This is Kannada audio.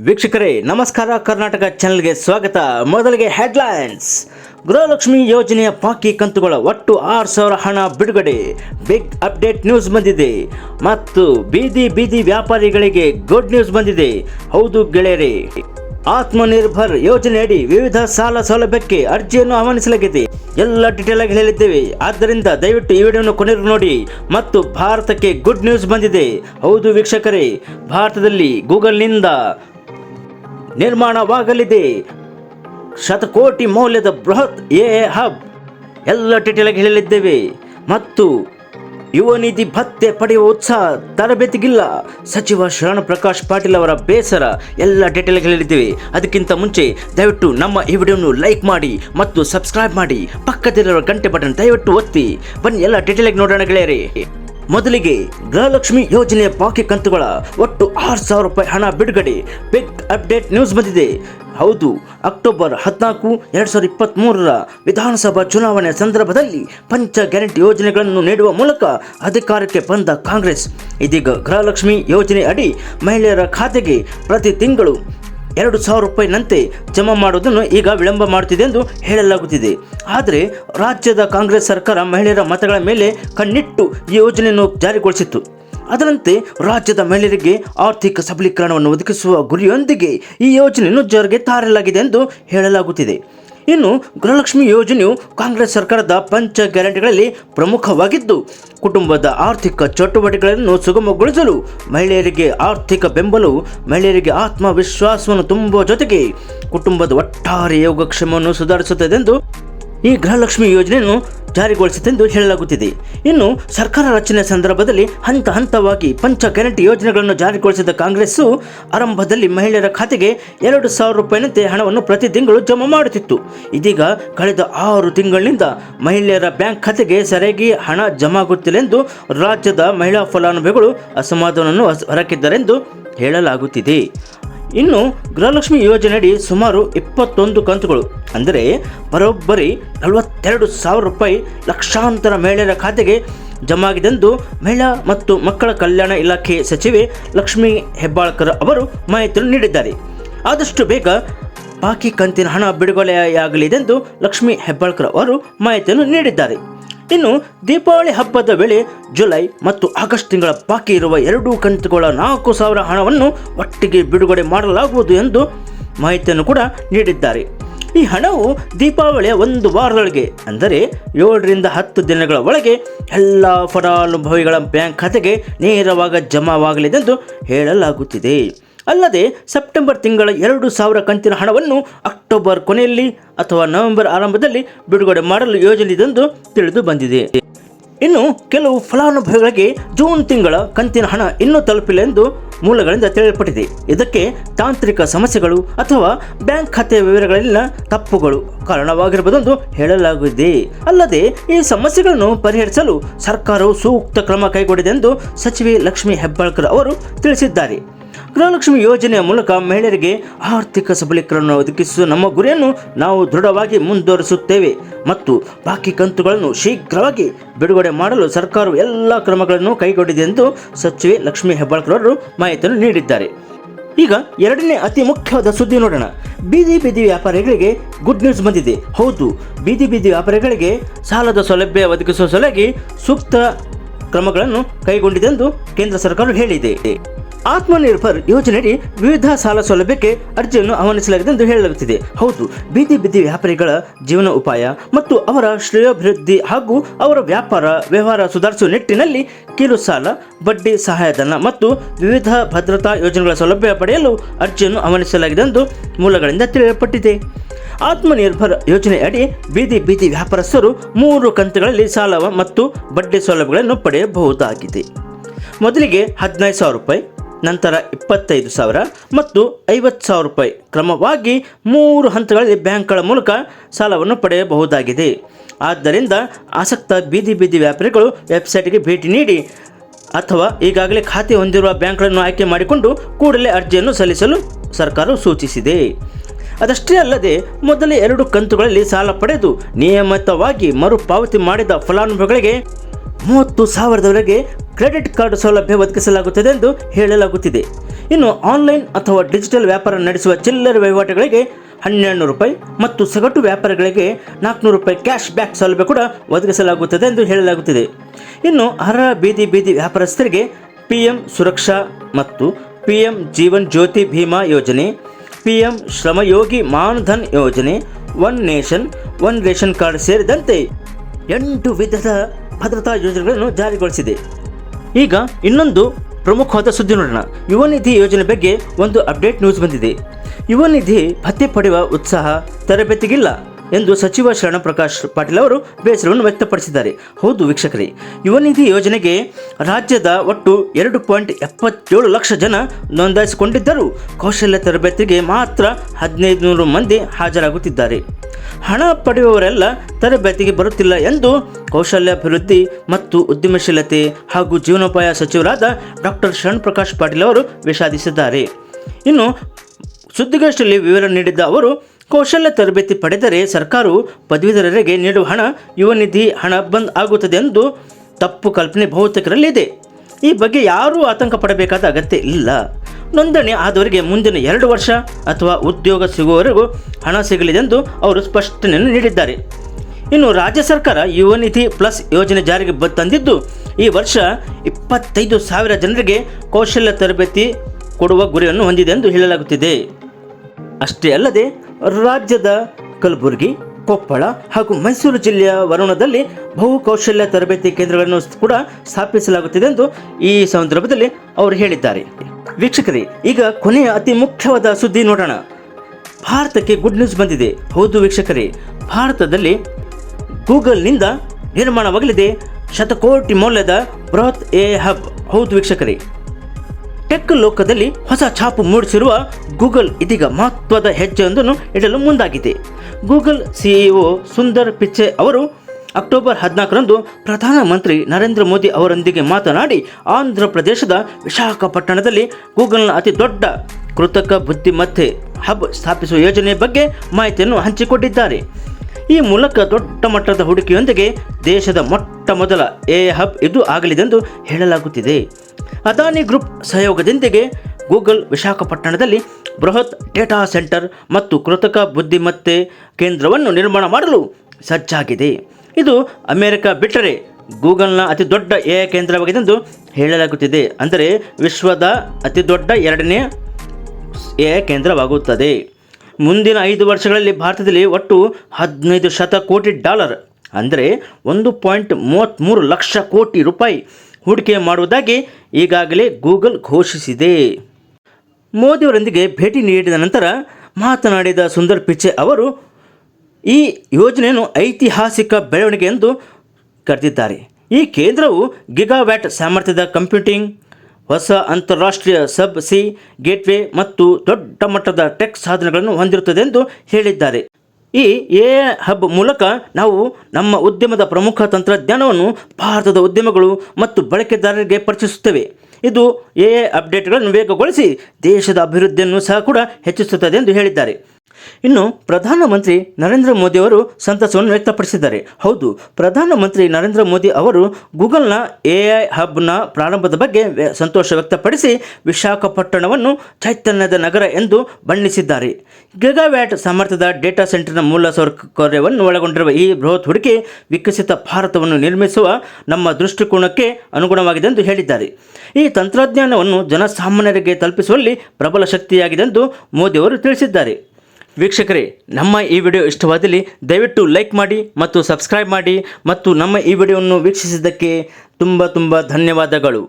ವೀಕ್ಷಕರೇ, ನಮಸ್ಕಾರ. ಕರ್ನಾಟಕ ಚಾನೆಲ್ಗೆ ಸ್ವಾಗತ. ಮೊದಲಿಗೆ ಹೆಡ್ಲೈನ್ಸ್. ಗೃಹಲಕ್ಷ್ಮಿ ಯೋಜನೆಯ ಬಾಕಿ ಕಂತುಗಳ ಒಟ್ಟು ಆರು ಸಾವಿರ ಹಣ ಬಿಡುಗಡೆ. ಬಿಗ್ ಅಪ್ಡೇಟ್ ನ್ಯೂಸ್ ಬಂದಿದೆ. ಮತ್ತು ಬೀದಿ ಬೀದಿ ವ್ಯಾಪಾರಿಗಳಿಗೆ ಗುಡ್ ನ್ಯೂಸ್ ಬಂದಿದೆ. ಹೌದು ಗೆಳೆಯರೇ, ಆತ್ಮನಿರ್ಭರ್ ಯೋಜನೆಯಡಿ ವಿವಿಧ ಸಾಲ ಸೌಲಭ್ಯಕ್ಕೆ ಅರ್ಜಿಯನ್ನು ಆಹ್ವಾನಿಸಲಾಗಿದೆ. ಎಲ್ಲ ಡೀಟೇಲ್ ಆಗಿ ಹೇಳಿದ್ದೇವೆ. ಆದ್ದರಿಂದ ದಯವಿಟ್ಟು ಈ ವಿಡಿಯೋವನ್ನು ಕೊನೆಗೂ ನೋಡಿ. ಮತ್ತು ಭಾರತಕ್ಕೆ ಗುಡ್ ನ್ಯೂಸ್ ಬಂದಿದೆ. ಹೌದು ವೀಕ್ಷಕರೇ, ಭಾರತದಲ್ಲಿ ಗೂಗಲ್ನಿಂದ ನಿರ್ಮಾಣವಾಗಲಿದೆ. ಶತಕೋಟಿ ಮೌಲ್ಯದ ಬೃಹತ್ ಎ ಹಬ್ ಎಲ್ಲ ಡೀಟೇಲ್ ಆಗಿ ಹೇಳಲಿದ್ದೇವೆ ಮತ್ತು ಯುವ ನಿಧಿ ಭತ್ತೆ ಪಡೆಯುವ ಉತ್ಸಾಹ ತರಬೇತಿಗಿಲ್ಲ. ಸಚಿವ ಶರಣ ಪ್ರಕಾಶ್ ಪಾಟೀಲ್ ಅವರ ಬೇಸರ ಎಲ್ಲ ಡೀಟೇಲ್ ಆಗಿ ಹೇಳಿದ್ದೇವೆ ಅದಕ್ಕಿಂತ ಮುಂಚೆ ದಯವಿಟ್ಟು ನಮ್ಮ ಈ ವಿಡಿಯೋವನ್ನು ಲೈಕ್ ಮಾಡಿ ಮತ್ತು ಸಬ್ಸ್ಕ್ರೈಬ್ ಮಾಡಿ. ಪಕ್ಕದಲ್ಲಿರುವ ಗಂಟೆ ಬಟನ್ ದಯವಿಟ್ಟು ಒತ್ತಿ. ಬನ್ನಿ ಎಲ್ಲ ಡೀಟೇಲ್ ಆಗಿ ನೋಡೋಣ ಗೆಳೆಯರೇ. ಮೊದಲಿಗೆ ಗೃಹಲಕ್ಷ್ಮಿ ಯೋಜನೆಯ ಬಾಕಿ ಕಂತುಗಳ ಒಟ್ಟು ಆರು ಸಾವಿರ ರೂಪಾಯಿ ಹಣ ಬಿಡುಗಡೆ. ಬಿಗ್ ಅಪ್ಡೇಟ್ ನ್ಯೂಸ್ ಬಂದಿದೆ. ಹೌದು, ಅಕ್ಟೋಬರ್ ಹದಿನಾಲ್ಕು, ಎರಡು ಸಾವಿರದ ಇಪ್ಪತ್ತ್ಮೂರರ ವಿಧಾನಸಭಾ ಚುನಾವಣೆ ಸಂದರ್ಭದಲ್ಲಿ ಪಂಚ ಗ್ಯಾರಂಟಿ ಯೋಜನೆಗಳನ್ನು ನೀಡುವ ಮೂಲಕ ಅಧಿಕಾರಕ್ಕೆ ಬಂದ ಕಾಂಗ್ರೆಸ್. ಇದೀಗ ಗೃಹಲಕ್ಷ್ಮಿ ಯೋಜನೆ ಅಡಿ ಮಹಿಳೆಯರ ಖಾತೆಗೆ ಪ್ರತಿ ತಿಂಗಳು ಎರಡು ಸಾವಿರ ರೂಪಾಯಿನಂತೆ ಜಮಾ ಮಾಡುವುದನ್ನು ಈಗ ವಿಳಂಬ ಮಾಡುತ್ತಿದೆ ಎಂದು ಹೇಳಲಾಗುತ್ತಿದೆ. ಆದರೆ ರಾಜ್ಯದ ಕಾಂಗ್ರೆಸ್ ಸರ್ಕಾರ ಮಹಿಳೆಯರ ಮತಗಳ ಮೇಲೆ ಕಣ್ಣಿಟ್ಟು ಈ ಯೋಜನೆಯನ್ನು ಜಾರಿಗೊಳಿಸಿತ್ತು. ಅದರಂತೆ ರಾಜ್ಯದ ಮಹಿಳೆಯರಿಗೆ ಆರ್ಥಿಕ ಸಬಲೀಕರಣವನ್ನು ಒದಗಿಸುವ ಗುರಿಯೊಂದಿಗೆ ಈ ಯೋಜನೆಯನ್ನು ಜಾರಿಗೆ ತಾರಲಾಗಿದೆ ಎಂದು ಹೇಳಲಾಗುತ್ತಿದೆ. ಇನ್ನು ಗೃಹಲಕ್ಷ್ಮಿ ಯೋಜನೆಯು ಕಾಂಗ್ರೆಸ್ ಸರ್ಕಾರದ ಪಂಚ ಗ್ಯಾರಂಟಿಗಳಲ್ಲಿ ಪ್ರಮುಖವಾಗಿದ್ದು, ಕುಟುಂಬದ ಆರ್ಥಿಕ ಚಟುವಟಿಕೆಗಳನ್ನು ಸುಗಮಗೊಳಿಸಲು ಮಹಿಳೆಯರಿಗೆ ಆರ್ಥಿಕ ಬೆಂಬಲವು ಮಹಿಳೆಯರಿಗೆ ಆತ್ಮವಿಶ್ವಾಸವನ್ನು ತುಂಬುವ ಜೊತೆಗೆ ಕುಟುಂಬದ ಒಟ್ಟಾರೆ ಯೋಗಕ್ಷೇಮವನ್ನು ಸುಧಾರಿಸುತ್ತದೆ ಎಂದು ಈ ಗೃಹಲಕ್ಷ್ಮಿ ಯೋಜನೆಯನ್ನು ಜಾರಿಗೊಳಿಸಿತೆಂದು ಹೇಳಲಾಗುತ್ತಿದೆ. ಇನ್ನು ಸರ್ಕಾರ ರಚನೆ ಸಂದರ್ಭದಲ್ಲಿ ಹಂತ ಹಂತವಾಗಿ ಪಂಚ ಗ್ಯಾರಂಟಿ ಯೋಜನೆಗಳನ್ನು ಜಾರಿಗೊಳಿಸಿದ ಕಾಂಗ್ರೆಸ್ಸು ಆರಂಭದಲ್ಲಿ ಮಹಿಳೆಯರ ಖಾತೆಗೆ ಎರಡು ಸಾವಿರ ರೂಪಾಯಿನಂತೆ ಹಣವನ್ನು ಪ್ರತಿ ತಿಂಗಳು ಜಮಾ ಮಾಡುತ್ತಿತ್ತು. ಇದೀಗ ಕಳೆದ ಆರು ತಿಂಗಳಿನಿಂದ ಮಹಿಳೆಯರ ಬ್ಯಾಂಕ್ ಖಾತೆಗೆ ಸರಿಯಾಗಿ ಹಣ ಜಮಾ ಆಗುತ್ತಿಲ್ಲ ಎಂದು ರಾಜ್ಯದ ಮಹಿಳಾ ಫಲಾನುಭವಿಗಳು ಅಸಮಾಧಾನವನ್ನು ಹೊರಕಿದ್ದಾರೆಂದು ಹೇಳಲಾಗುತ್ತಿದೆ. ಇನ್ನು ಗೃಹಲಕ್ಷ್ಮಿ ಯೋಜನೆಯಡಿ ಸುಮಾರು ಇಪ್ಪತ್ತೊಂದು ಕಂತುಗಳು, ಅಂದರೆ ಬರೋಬ್ಬರಿ ನಲವತ್ತೆರಡು ಸಾವಿರ ರೂಪಾಯಿ ಲಕ್ಷಾಂತರ ಮಹಿಳೆಯರ ಖಾತೆಗೆ ಜಮಾ ಆಗಿದೆಂದು ಮಹಿಳಾ ಮತ್ತು ಮಕ್ಕಳ ಕಲ್ಯಾಣ ಇಲಾಖೆ ಸಚಿವೆ ಲಕ್ಷ್ಮೀ ಹೆಬ್ಬಾಳ್ಕರ್ ಅವರು ಮಾಹಿತಿಯನ್ನು ನೀಡಿದ್ದಾರೆ. ಆದಷ್ಟು ಬೇಗ ಬಾಕಿ ಕಂತಿನ ಹಣ ಬಿಡುಗಡೆಯಾಗಲಿದೆಂದು ಲಕ್ಷ್ಮೀ ಹೆಬ್ಬಾಳ್ಕರ್ ಅವರು ಮಾಹಿತಿಯನ್ನು ನೀಡಿದ್ದಾರೆ. ಇನ್ನು ದೀಪಾವಳಿ ಹಬ್ಬದ ವೇಳೆ ಜುಲೈ ಮತ್ತು ಆಗಸ್ಟ್ ತಿಂಗಳ ಬಾಕಿ ಇರುವ ಎರಡು ಕಂತುಗಳ ನಾಲ್ಕು ಸಾವಿರ ಹಣವನ್ನು ಒಟ್ಟಿಗೆ ಬಿಡುಗಡೆ ಮಾಡಲಾಗುವುದು ಎಂದು ಮಾಹಿತಿಯನ್ನು ಕೂಡ ನೀಡಿದ್ದಾರೆ. ಈ ಹಣವು ದೀಪಾವಳಿಯ ಒಂದು ವಾರದೊಳಗೆ, ಅಂದರೆ ಏಳರಿಂದ ಹತ್ತು ದಿನಗಳ ಒಳಗೆ ಎಲ್ಲ ಫಲಾನುಭವಿಗಳ ಬ್ಯಾಂಕ್ ಖಾತೆಗೆ ನೇರವಾಗಿ ಜಮಾವಾಗಲಿದೆಂದು ಹೇಳಲಾಗುತ್ತಿದೆ. ಅಲ್ಲದೆ ಸೆಪ್ಟೆಂಬರ್ ತಿಂಗಳ ಎರಡು ಸಾವಿರ ಕಂತಿನ ಹಣವನ್ನು ಅಕ್ಟೋಬರ್ ಕೊನೆಯಲ್ಲಿ ಅಥವಾ ನವೆಂಬರ್ ಆರಂಭದಲ್ಲಿ ಬಿಡುಗಡೆ ಮಾಡಲು ಯೋಜನೆ ಇದೆ ಎಂದು ತಿಳಿದು ಬಂದಿದೆ. ಇನ್ನು ಕೆಲವು ಫಲಾನುಭವಿಗಳಿಗೆ ಜೂನ್ ತಿಂಗಳ ಕಂತಿನ ಹಣ ಇನ್ನೂ ತಲುಪಿಲ್ಲ ಎಂದು ಮೂಲಗಳಿಂದ ತಿಳಿಯಲ್ಪಟ್ಟಿದೆ. ಇದಕ್ಕೆ ತಾಂತ್ರಿಕ ಸಮಸ್ಯೆಗಳು ಅಥವಾ ಬ್ಯಾಂಕ್ ಖಾತೆಯ ವಿವರಗಳಲ್ಲಿನ ತಪ್ಪುಗಳು ಕಾರಣವಾಗಿರಬಹುದೆಂದು ಹೇಳಲಾಗಿದೆ. ಅಲ್ಲದೆ ಈ ಸಮಸ್ಯೆಗಳನ್ನು ಪರಿಹರಿಸಲು ಸರ್ಕಾರವು ಸೂಕ್ತ ಕ್ರಮ ಕೈಗೊಂಡಿದೆ ಎಂದು ಸಚಿವೆ ಲಕ್ಷ್ಮೀ ಹೆಬ್ಬಾಳ್ಕರ್ ಅವರು ತಿಳಿಸಿದ್ದಾರೆ. ಗೃಹಲಕ್ಷ್ಮಿ ಯೋಜನೆಯ ಮೂಲಕ ಮಹಿಳೆಯರಿಗೆ ಆರ್ಥಿಕ ಸಬಲೀಕರಣ ಒದಗಿಸುವ ನಮ್ಮ ಗುರಿಯನ್ನು ನಾವು ದೃಢವಾಗಿ ಮುಂದುವರಿಸುತ್ತೇವೆ ಮತ್ತು ಬಾಕಿ ಕಂತುಗಳನ್ನು ಶೀಘ್ರವಾಗಿ ಬಿಡುಗಡೆ ಮಾಡಲು ಸರ್ಕಾರವು ಎಲ್ಲ ಕ್ರಮಗಳನ್ನು ಕೈಗೊಂಡಿದೆ ಎಂದು ಸಚಿವೆ ಲಕ್ಷ್ಮೀ ಹೆಬ್ಬಾಳ್ಕರ್ ಅವರು ಮಾಹಿತಿಯನ್ನು ನೀಡಿದ್ದಾರೆ. ಈಗ ಎರಡನೇ ಅತಿ ಮುಖ್ಯವಾದ ಸುದ್ದಿ ನೋಡೋಣ. ಬೀದಿ ಬೀದಿ ವ್ಯಾಪಾರಿಗಳಿಗೆ ಗುಡ್ ನ್ಯೂಸ್ ಬಂದಿದೆ. ಹೌದು, ಬೀದಿ ಬೀದಿ ವ್ಯಾಪಾರಿಗಳಿಗೆ ಸಾಲದ ಸೌಲಭ್ಯ ಒದಗಿಸುವ ಸಲುವಾಗಿ ಸೂಕ್ತ ಕ್ರಮಗಳನ್ನು ಕೈಗೊಂಡಿದೆ ಎಂದು ಕೇಂದ್ರ ಸರ್ಕಾರ ಹೇಳಿದೆ. ಆತ್ಮನಿರ್ಭರ್ ಯೋಜನೆಯಡಿ ವಿವಿಧ ಸಾಲ ಸೌಲಭ್ಯಕ್ಕೆ ಅರ್ಜಿಯನ್ನು ಆಹ್ವಾನಿಸಲಾಗಿದೆ ಎಂದು ಹೇಳಲಾಗುತ್ತಿದೆ. ಹೌದು, ಬೀದಿ ಬೀದಿ ವ್ಯಾಪಾರಿಗಳ ಜೀವನ ಉಪಾಯ ಮತ್ತು ಅವರ ಶ್ರೇಯಾಭಿವೃದ್ಧಿ ಹಾಗೂ ಅವರ ವ್ಯಾಪಾರ ವ್ಯವಹಾರ ಸುಧಾರಿಸುವ ನಿಟ್ಟಿನಲ್ಲಿ ಕಿರು ಸಾಲ, ಬಡ್ಡಿ ಸಹಾಯಧನ ಮತ್ತು ವಿವಿಧ ಭದ್ರತಾ ಯೋಜನೆಗಳ ಸೌಲಭ್ಯ ಪಡೆಯಲು ಅರ್ಜಿಯನ್ನು ಆಹ್ವಾನಿಸಲಾಗಿದೆ ಎಂದು ಮೂಲಗಳಿಂದ ತಿಳಿಯಲ್ಪಟ್ಟಿದೆ. ಆತ್ಮನಿರ್ಭರ್ ಯೋಜನೆಯಡಿ ಬೀದಿ ಬೀದಿ ವ್ಯಾಪಾರಸ್ಥರು ಮೂರು ಕಂತುಗಳಲ್ಲಿ ಸಾಲ ಮತ್ತು ಬಡ್ಡಿ ಸೌಲಭ್ಯಗಳನ್ನು ಪಡೆಯಬಹುದಾಗಿದೆ. ಮೊದಲಿಗೆ ಹದಿನೈದು ಸಾವಿರ ರೂಪಾಯಿ ನಂತರ ಇಪ್ಪತ್ತೈದು ಸಾವಿರ ಮತ್ತು ಐವತ್ತು ಸಾವಿರ ರೂಪಾಯಿ. ಕ್ರಮವಾಗಿ ಮೂರು ಹಂತಗಳಲ್ಲಿ ಬ್ಯಾಂಕ್ಗಳ ಮೂಲಕ ಸಾಲವನ್ನು ಪಡೆಯಬಹುದಾಗಿದೆ. ಆದ್ದರಿಂದ ಆಸಕ್ತ ಬೀದಿ ಬೀದಿ ವ್ಯಾಪಾರಿಗಳು ವೆಬ್ಸೈಟ್ಗೆ ಭೇಟಿ ನೀಡಿ ಅಥವಾ ಈಗಾಗಲೇ ಖಾತೆ ಹೊಂದಿರುವ ಬ್ಯಾಂಕ್ಗಳನ್ನು ಆಯ್ಕೆ ಮಾಡಿಕೊಂಡು ಕೂಡಲೇ ಅರ್ಜಿಯನ್ನು ಸಲ್ಲಿಸಲು ಸರ್ಕಾರವು ಸೂಚಿಸಿದೆ. ಅದಷ್ಟೇ ಅಲ್ಲದೆ ಮೊದಲ ಎರಡು ಕಂತುಗಳಲ್ಲಿ ಸಾಲ ಪಡೆದು ನಿಯಮಿತವಾಗಿ ಮರುಪಾವತಿ ಮಾಡಿದ ಫಲಾನುಭವಿಗಳಿಗೆ ಮೂವತ್ತು ಸಾವಿರದವರೆಗೆ ಕ್ರೆಡಿಟ್ ಕಾರ್ಡ್ ಸೌಲಭ್ಯ ಒದಗಿಸಲಾಗುತ್ತದೆ ಎಂದು ಹೇಳಲಾಗುತ್ತಿದೆ. ಇನ್ನು ಆನ್ಲೈನ್ ಅಥವಾ ಡಿಜಿಟಲ್ ವ್ಯಾಪಾರ ನಡೆಸುವ ಚಿಲ್ಲರೆ ವಹಿವಾಟುಗಳಿಗೆ ಹನ್ನೆರಡು ರೂಪಾಯಿ ಮತ್ತು ಸಗಟು ವ್ಯಾಪಾರಗಳಿಗೆ ನಾಲ್ಕುನೂರು ರೂಪಾಯಿ ಕ್ಯಾಶ್ ಬ್ಯಾಕ್ ಸೌಲಭ್ಯ ಕೂಡ ಒದಗಿಸಲಾಗುತ್ತದೆ ಎಂದು ಹೇಳಲಾಗುತ್ತಿದೆ. ಇನ್ನು ಅರ್ಹ ಬೀದಿ ಬೀದಿ ವ್ಯಾಪಾರಸ್ಥರಿಗೆ ಪಿ ಎಂ ಸುರಕ್ಷಾ ಮತ್ತು ಪಿ ಎಂ ಜೀವನ್ ಜ್ಯೋತಿ ಭೀಮಾ ಯೋಜನೆ ಪಿ ಎಂ ಶ್ರಮಯೋಗಿ ಮಾನ್ಧನ್ ಯೋಜನೆ, one nation, one ration card ಸೇರಿದಂತೆ ಎಂಟು ವಿಧದ ಭದ್ರತಾ ಯೋಜನೆಗಳನ್ನು ಜಾರಿಗೊಳಿಸಿದೆ. ಈಗ ಇನ್ನೊಂದು ಪ್ರಮುಖವಾದ ಸುದ್ದಿ ನೋಡೋಣ. ಯುವ ನಿಧಿ ಯೋಜನೆ ಬಗ್ಗೆ ಒಂದು ಅಪ್ಡೇಟ್ ನ್ಯೂಸ್ ಬಂದಿದೆ. ಯುವ ನಿಧಿ ಭತ್ಯೆ ಪಡೆಯುವ ಉತ್ಸಾಹ ತರಬೇತಿಗಿಲ್ಲ. ಎಂದು ಸಚಿವ ಶರಣ ಪ್ರಕಾಶ್ ಪಾಟೀಲ್ ಅವರು ಬೇಸರವನ್ನು ವ್ಯಕ್ತಪಡಿಸಿದ್ದಾರೆ. ಹೌದು ವೀಕ್ಷಕರೇ, ಯುವ ನಿಧಿ ಯೋಜನೆಗೆ ರಾಜ್ಯದ ಒಟ್ಟು ಎರಡು ಪಾಯಿಂಟ್ ಎಪ್ಪತ್ತೇಳು ಲಕ್ಷ ಜನ ನೋಂದಾಯಿಸಿಕೊಂಡಿದ್ದರೂ ಕೌಶಲ್ಯ ತರಬೇತಿಗೆ ಮಾತ್ರ ಹದಿನೈದು ನೂರು ಮಂದಿ ಹಾಜರಾಗುತ್ತಿದ್ದಾರೆ. ಹಣ ಪಡೆಯುವವರೆಲ್ಲ ತರಬೇತಿಗೆ ಬರುತ್ತಿಲ್ಲ ಎಂದು ಕೌಶಲ್ಯಾಭಿವೃದ್ಧಿ ಮತ್ತು ಉದ್ಯಮಶೀಲತೆ ಹಾಗೂ ಜೀವನೋಪಾಯ ಸಚಿವರಾದ ಡಾಕ್ಟರ್ ಶರಣ್ ಪ್ರಕಾಶ್ ಪಾಟೀಲ್ ಅವರು ವಿಷಾದಿಸಿದ್ದಾರೆ. ಇನ್ನು ಸುದ್ದಿಗೋಷ್ಠಿಯಲ್ಲಿ ವಿವರ ನೀಡಿದ್ದ ಅವರು ಕೌಶಲ್ಯ ತರಬೇತಿ ಪಡೆದರೆ ಸರ್ಕಾರವು ಪದವೀಧರರಿಗೆ ನೀಡುವ ಹಣ, ಯುವ ನಿಧಿ ಹಣ ಬಂದ್ ಆಗುತ್ತದೆ ಎಂದು ತಪ್ಪು ಕಲ್ಪನೆ ಬಹುತೇಕರಲ್ಲಿದೆ. ಈ ಬಗ್ಗೆ ಯಾರೂ ಆತಂಕ ಪಡಬೇಕಾದ ಅಗತ್ಯ ಇಲ್ಲ. ನೋಂದಣಿ ಆದವರಿಗೆ ಮುಂದಿನ ಎರಡು ವರ್ಷ ಅಥವಾ ಉದ್ಯೋಗ ಸಿಗುವವರೆಗೂ ಹಣ ಸಿಗಲಿದೆ ಎಂದು ಅವರು ಸ್ಪಷ್ಟನೆಯನ್ನು ನೀಡಿದ್ದಾರೆ. ಇನ್ನು ರಾಜ್ಯ ಸರ್ಕಾರ ಯುವ ನಿಧಿ ಪ್ಲಸ್ ಯೋಜನೆ ಜಾರಿಗೆ ತಂದಿದ್ದು, ಈ ವರ್ಷ ಇಪ್ಪತ್ತೈದು ಸಾವಿರ ಜನರಿಗೆ ಕೌಶಲ್ಯ ತರಬೇತಿ ಕೊಡುವ ಗುರಿಯನ್ನು ಹೊಂದಿದೆ ಎಂದು ಹೇಳಲಾಗುತ್ತಿದೆ. ಅಷ್ಟೇ ಅಲ್ಲದೆ ರಾಜ್ಯದ ಕಲಬುರಗಿ, ಕೊಪ್ಪಳ ಹಾಗೂ ಮೈಸೂರು ಜಿಲ್ಲೆಯ ವರುಣದಲ್ಲಿ ಬಹು ಕೌಶಲ್ಯ ತರಬೇತಿ ಕೇಂದ್ರಗಳನ್ನು ಕೂಡ ಸ್ಥಾಪಿಸಲಾಗುತ್ತಿದೆ ಎಂದು ಈ ಸಂದರ್ಭದಲ್ಲಿ ಅವರು ಹೇಳಿದ್ದಾರೆ. ವೀಕ್ಷಕರೇ, ಈಗ ಕೊನೆಯ ಅತಿ ಮುಖ್ಯವಾದ ಸುದ್ದಿ ನೋಡೋಣ. ಭಾರತಕ್ಕೆ ಗುಡ್ ನ್ಯೂಸ್ ಬಂದಿದೆ. ಹೌದು ವೀಕ್ಷಕರೇ, ಭಾರತದಲ್ಲಿ ಗೂಗಲ್ನಿಂದ ನಿರ್ಮಾಣವಾಗಲಿದೆ ಶತಕೋಟಿ ಮೌಲ್ಯದ ಬೃಹತ್ ಎ ಹಬ್. ಹೌದು ವೀಕ್ಷಕರೇ ಟೆಕ್ ಲೋಕದಲ್ಲಿ ಹೊಸ ಛಾಪು ಮೂಡಿಸಿರುವ ಗೂಗಲ್ ಇದೀಗ ಮಹತ್ವದ ಹೆಜ್ಜೆಯೊಂದನ್ನು ಇಡಲು ಮುಂದಾಗಿದೆ. ಗೂಗಲ್ ಸಿಇಒ ಸುಂದರ್ ಪಿಚ್ಚೆ ಅವರು ಅಕ್ಟೋಬರ್ ಹದಿನಾಲ್ಕರಂದು ಪ್ರಧಾನಮಂತ್ರಿ ನರೇಂದ್ರ ಮೋದಿ ಅವರೊಂದಿಗೆ ಮಾತನಾಡಿ, ಆಂಧ್ರ ಪ್ರದೇಶದ ವಿಶಾಖಪಟ್ಟಣದಲ್ಲಿ ಗೂಗಲ್ನ ಅತಿ ದೊಡ್ಡ ಕೃತಕ ಬುದ್ಧಿಮತ್ತೆ ಹಬ್ ಸ್ಥಾಪಿಸುವ ಯೋಜನೆ ಬಗ್ಗೆ ಮಾಹಿತಿಯನ್ನು ಹಂಚಿಕೊಂಡಿದ್ದಾರೆ. ಈ ಮೂಲಕ ದೊಡ್ಡ ಮಟ್ಟದ ಹೂಡಿಕೆಯೊಂದಿಗೆ ದೇಶದ ಮೊಟ್ಟ ಮೊದಲ ಎ ಹಬ್ ಇದು ಆಗಲಿದೆ ಎಂದು ಹೇಳಲಾಗುತ್ತಿದೆ. ಅದಾನಿ ಗ್ರೂಪ್ ಸಹಯೋಗದೊಂದಿಗೆ ಗೂಗಲ್ ವಿಶಾಖಪಟ್ಟಣದಲ್ಲಿ ಬೃಹತ್ ಡೇಟಾ ಸೆಂಟರ್ ಮತ್ತು ಕೃತಕ ಬುದ್ಧಿಮತ್ತೆ ಕೇಂದ್ರವನ್ನು ನಿರ್ಮಾಣ ಮಾಡಲು ಸಜ್ಜಾಗಿದೆ. ಇದು ಅಮೆರಿಕ ಬಿಟ್ಟರೆ ಗೂಗಲ್ನ ಅತಿ ದೊಡ್ಡ ಎ ಕೇಂದ್ರವಾಗಿದೆ ಎಂದು ಹೇಳಲಾಗುತ್ತಿದೆ. ಅಂದರೆ ವಿಶ್ವದ ಅತಿ ದೊಡ್ಡ ಎರಡನೇ ಎ ಕೇಂದ್ರವಾಗುತ್ತದೆ. ಮುಂದಿನ ಐದು ವರ್ಷಗಳಲ್ಲಿ ಭಾರತದಲ್ಲಿ ಒಟ್ಟು ಹದಿನೈದು ಶತಕೋಟಿ ಡಾಲರ್, ಅಂದರೆ ಒಂದು ಪಾಯಿಂಟ್ ಮೂವತ್ತ್ಮೂರು ಲಕ್ಷ ಕೋಟಿ ರೂಪಾಯಿ ಹೂಡಿಕೆ ಮಾಡುವುದಾಗಿ ಈಗಾಗಲೇ ಗೂಗಲ್ ಘೋಷಿಸಿದೆ. ಮೋದಿಯವರೊಂದಿಗೆ ಭೇಟಿ ನೀಡಿದ ನಂತರ ಮಾತನಾಡಿದ ಸುಂದರ್ ಪಿಚೆ ಅವರು, ಈ ಯೋಜನೆಯನ್ನು ಐತಿಹಾಸಿಕ ಬೆಳವಣಿಗೆ ಎಂದು ಕರೆದಿದ್ದಾರೆ. ಈ ಕೇಂದ್ರವು ಗಿಗಾವ್ಯಾಟ್ ಸಾಮರ್ಥ್ಯದ ಕಂಪ್ಯೂಟಿಂಗ್, ಹೊಸ ಅಂತಾರಾಷ್ಟ್ರೀಯ ಸಬ್ ಸಿ, ಗೇಟ್ವೇ ಮತ್ತು ದೊಡ್ಡ ಮಟ್ಟದ ಟೆಕ್ ಸಾಧನಗಳನ್ನು ಹೊಂದಿರುತ್ತದೆ ಎಂದು ಹೇಳಿದ್ದಾರೆ. ಈ ಎ ಹಬ್ ಮೂಲಕ ನಾವು ನಮ್ಮ ಉದ್ಯಮದ ಪ್ರಮುಖ ತಂತ್ರಜ್ಞಾನವನ್ನು ಭಾರತದ ಉದ್ಯಮಗಳು ಮತ್ತು ಬಳಕೆದಾರರಿಗೆ ಪರಿಚಯಿಸುತ್ತೇವೆ. ಇದು ಎ ಅಪ್ಡೇಟ್ಗಳನ್ನು ವೇಗಗೊಳಿಸಿ ದೇಶದ ಅಭಿವೃದ್ಧಿಯನ್ನು ಸಹ ಕೂಡ ಹೆಚ್ಚಿಸುತ್ತದೆ ಎಂದು ಹೇಳಿದ್ದಾರೆ. ಇನ್ನು ಪ್ರಧಾನಮಂತ್ರಿ ನರೇಂದ್ರ ಮೋದಿ ಅವರು ಸಂತಸವನ್ನು ವ್ಯಕ್ತಪಡಿಸಿದ್ದಾರೆ. ಹೌದು, ಪ್ರಧಾನಮಂತ್ರಿ ನರೇಂದ್ರ ಮೋದಿ ಅವರು ಗೂಗಲ್ನ ಎ ಐ ಹಬ್ನ ಪ್ರಾರಂಭದ ಬಗ್ಗೆ ಸಂತೋಷ ವ್ಯಕ್ತಪಡಿಸಿ ವಿಶಾಖಪಟ್ಟಣವನ್ನು ಚೈತನ್ಯದ ನಗರ ಎಂದು ಬಣ್ಣಿಸಿದ್ದಾರೆ. ಗಿಗಾವ್ಯಾಟ್ ಸಾಮರ್ಥ್ಯದ ಡೇಟಾ ಸೆಂಟರ್ನ ಮೂಲ ಸೌಕರ್ಯವನ್ನು ಒಳಗೊಂಡಿರುವ ಈ ಬೃಹತ್ ಹೂಡಿಕೆ ವಿಕಸಿತ ಭಾರತವನ್ನು ನಿರ್ಮಿಸುವ ನಮ್ಮ ದೃಷ್ಟಿಕೋನಕ್ಕೆ ಅನುಗುಣವಾಗಿದೆ ಎಂದು ಹೇಳಿದ್ದಾರೆ. ಈ ತಂತ್ರಜ್ಞಾನವನ್ನು ಜನಸಾಮಾನ್ಯರಿಗೆ ತಲುಪಿಸುವಲ್ಲಿ ಪ್ರಬಲ ಶಕ್ತಿಯಾಗಿದೆ ಎಂದು ಮೋದಿಯವರು ತಿಳಿಸಿದ್ದಾರೆ. ವೀಕ್ಷಕರೇ, ನಮ್ಮ ಈ ವಿಡಿಯೋ ಇಷ್ಟವಾದಲ್ಲಿ ದಯವಿಟ್ಟು ಲೈಕ್ ಮಾಡಿ ಮತ್ತು ಸಬ್ಸ್ಕ್ರೈಬ್ ಮಾಡಿ ಮತ್ತು ನಮ್ಮ ಈ ವಿಡಿಯೋವನ್ನು ವೀಕ್ಷಿಸಿದ್ದಕ್ಕೆ ತುಂಬ ತುಂಬ ಧನ್ಯವಾದಗಳು.